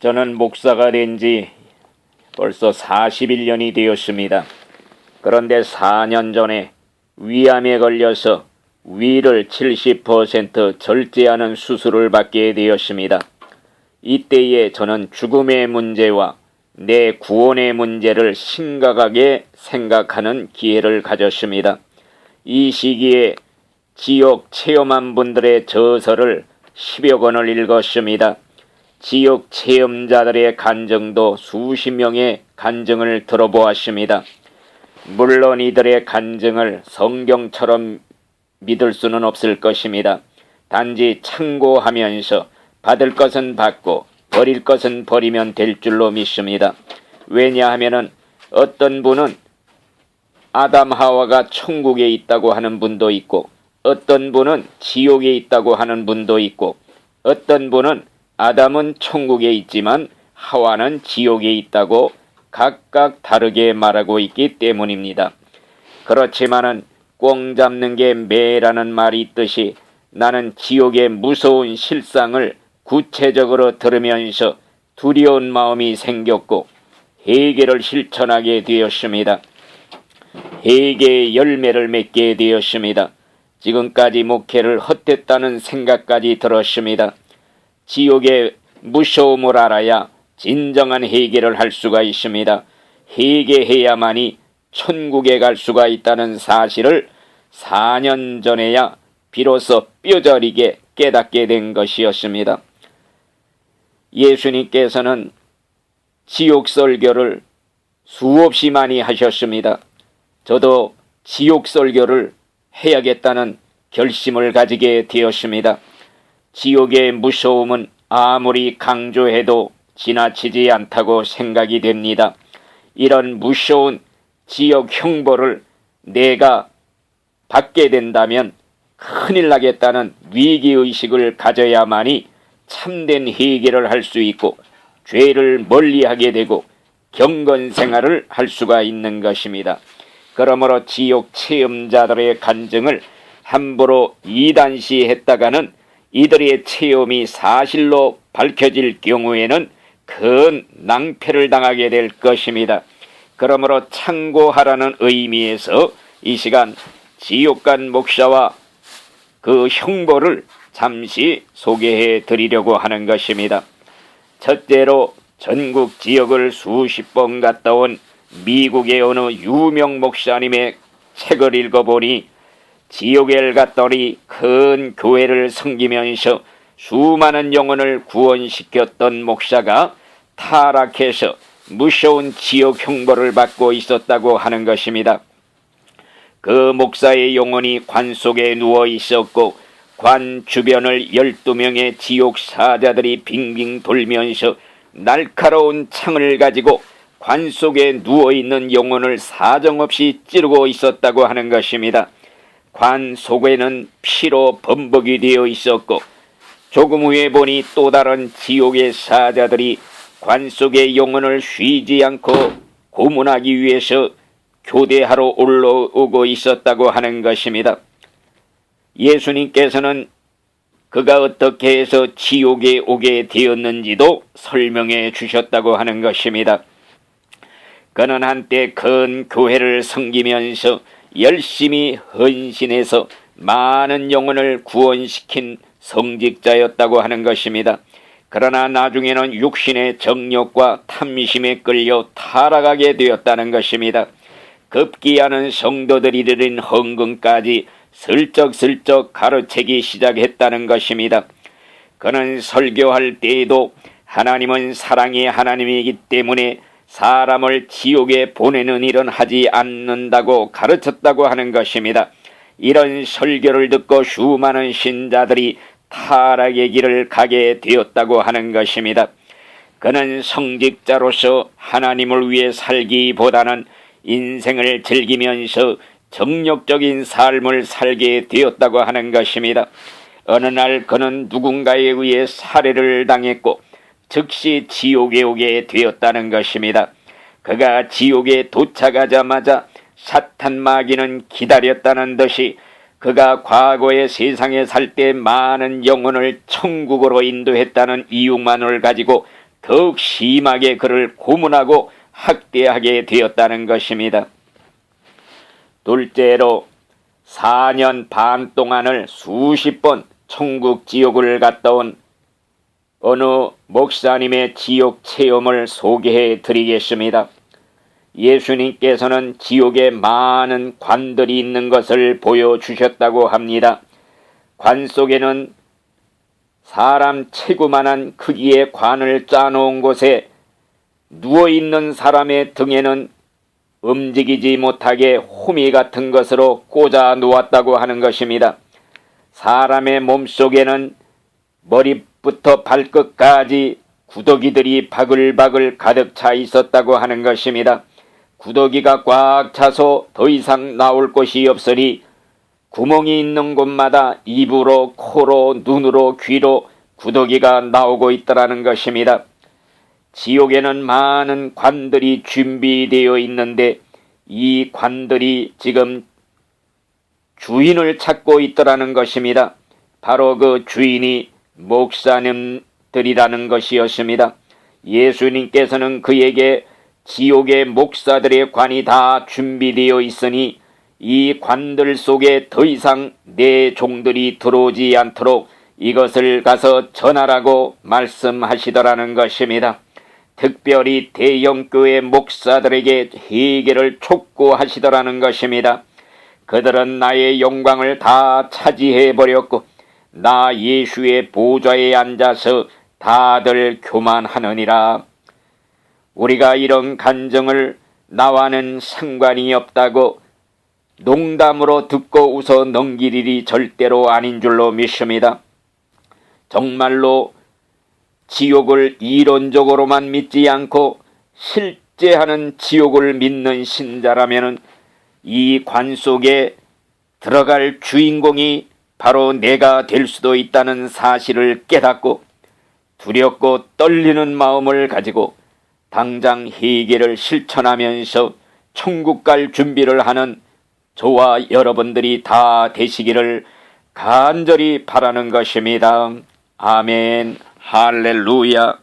저는 목사가 된 지 벌써 41년이 되었습니다. 그런데 4년 전에 위암에 걸려서 위를 70% 절제하는 수술을 받게 되었습니다. 이때에 저는 죽음의 문제와 내 구원의 문제를 심각하게 생각하는 기회를 가졌습니다. 이 시기에 지옥 체험한 분들의 저서를 10여 권을 읽었습니다. 지옥 체험자들의 간증도 수십 명의 간증을 들어보았습니다. 물론 이들의 간증을 성경처럼 믿을 수는 없을 것입니다. 단지 참고하면서 받을 것은 받고 버릴 것은 버리면 될 줄로 믿습니다. 왜냐하면 어떤 분은 아담 하와가 천국에 있다고 하는 분도 있고 어떤 분은 지옥에 있다고 하는 분도 있고 어떤 분은 아담은 천국에 있지만 하와는 지옥에 있다고 각각 다르게 말하고 있기 때문입니다. 그렇지만은 꽁 잡는 게 매라는 말이 있듯이 나는 지옥의 무서운 실상을 구체적으로 들으면서 두려운 마음이 생겼고 해계를 실천하게 되었습니다. 해계의 열매를 맺게 되었습니다. 지금까지 목회를 헛됐다는 생각까지 들었습니다. 지옥의 무서움을 알아야 진정한 해결을 할 수가 있습니다. 해계해야만이 천국에 갈 수가 있다는 사실을 4년 전에야 비로소 뼈저리게 깨닫게 된 것이었습니다. 예수님께서는 지옥 설교를 수없이 많이 하셨습니다. 저도 지옥 설교를 해야겠다는 결심을 가지게 되었습니다. 지옥의 무서움은 아무리 강조해도 지나치지 않다고 생각이 됩니다. 이런 무서운 지옥 형벌을 내가 받게 된다면 큰일 나겠다는 위기의식을 가져야만이 참된 해결을 할수 있고 죄를 멀리하게 되고 경건 생활을 할 수가 있는 것입니다. 그러므로 지옥 체험자들의 간증을 함부로 이단시했다가는 이들의 체험이 사실로 밝혀질 경우에는 큰 낭패를 당하게 될 것입니다. 그러므로 참고하라는 의미에서 이 시간 지옥간 목사와 그 형벌을 잠시 소개해 드리려고 하는 것입니다. 첫째로 전국 지역을 수십 번 갔다 온 미국의 어느 유명 목사님의 책을 읽어보니 지옥에 갔더니 큰 교회를 섬기면서 수많은 영혼을 구원시켰던 목사가 타락해서 무서운 지옥 형벌을 받고 있었다고 하는 것입니다. 그 목사의 영혼이 관 속에 누워 있었고 관 주변을 열두 명의 지옥 사자들이 빙빙 돌면서 날카로운 창을 가지고 관 속에 누워 있는 영혼을 사정없이 찌르고 있었다고 하는 것입니다. 관 속에는 피로 범벅이 되어 있었고 조금 후에 보니 또 다른 지옥의 사자들이 관 속의 영혼을 쉬지 않고 고문하기 위해서 교대하러 올라오고 있었다고 하는 것입니다. 예수님께서는 그가 어떻게 해서 지옥에 오게 되었는지도 설명해 주셨다고 하는 것입니다. 그는 한때 큰 교회를 섬기면서 열심히 헌신해서 많은 영혼을 구원시킨 성직자였다고 하는 것입니다. 그러나 나중에는 육신의 정욕과 탐심에 끌려 타락하게 되었다는 것입니다. 급기야는 성도들이 드린 헌금까지 슬쩍슬쩍 가르치기 시작했다는 것입니다. 그는 설교할 때에도 하나님은 사랑의 하나님이기 때문에 사람을 지옥에 보내는 일은 하지 않는다고 가르쳤다고 하는 것입니다. 이런 설교를 듣고 수많은 신자들이 타락의 길을 가게 되었다고 하는 것입니다. 그는 성직자로서 하나님을 위해 살기보다는 인생을 즐기면서 정력적인 삶을 살게 되었다고 하는 것입니다. 어느 날 그는 누군가에 의해 살해를 당했고 즉시 지옥에 오게 되었다는 것입니다. 그가 지옥에 도착하자마자 사탄 마귀는 기다렸다는 듯이 그가 과거의 세상에 살 때 많은 영혼을 천국으로 인도했다는 이유만을 가지고 더욱 심하게 그를 고문하고 학대하게 되었다는 것입니다. 둘째로 4년 반 동안을 수십 번 천국 지옥을 갔다 온 어느 목사님의 지옥 체험을 소개해 드리겠습니다. 예수님께서는 지옥에 많은 관들이 있는 것을 보여주셨다고 합니다. 관 속에는 사람 체구만한 크기의 관을 짜놓은 곳에 누워있는 사람의 등에는 움직이지 못하게 호미 같은 것으로 꽂아 놓았다고 하는 것입니다. 사람의 몸속에는 머리 부터 발끝까지 구더기들이 바글바글 가득 차 있었다고 하는 것입니다. 구더기가 꽉 차서 더 이상 나올 곳이 없으니 구멍이 있는 곳마다 입으로, 코로, 눈으로, 귀로 구더기가 나오고 있더라는 것입니다. 지옥에는 많은 관들이 준비되어 있는데 이 관들이 지금 주인을 찾고 있더라는 것입니다. 바로 그 주인이 목사님들이라는 것이었습니다. 예수님께서는 그에게 지옥의 목사들의 관이 다 준비되어 있으니 이 관들 속에 더 이상 내 종들이 들어오지 않도록 이것을 가서 전하라고 말씀하시더라는 것입니다. 특별히 대형교회 목사들에게 회개를 촉구하시더라는 것입니다. 그들은 나의 영광을 다 차지해 버렸고 나 예수의 보좌에 앉아서 다들 교만하느니라. 우리가 이런 간정을 나와는 상관이 없다고 농담으로 듣고 웃어 넘길 일이 절대로 아닌 줄로 믿습니다. 정말로 지옥을 이론적으로만 믿지 않고 실제 하는 지옥을 믿는 신자라면 이 관 속에 들어갈 주인공이 바로 내가 될 수도 있다는 사실을 깨닫고 두렵고 떨리는 마음을 가지고 당장 회개를 실천하면서 천국 갈 준비를 하는 저와 여러분들이 다 되시기를 간절히 바라는 것입니다. 아멘. 할렐루야.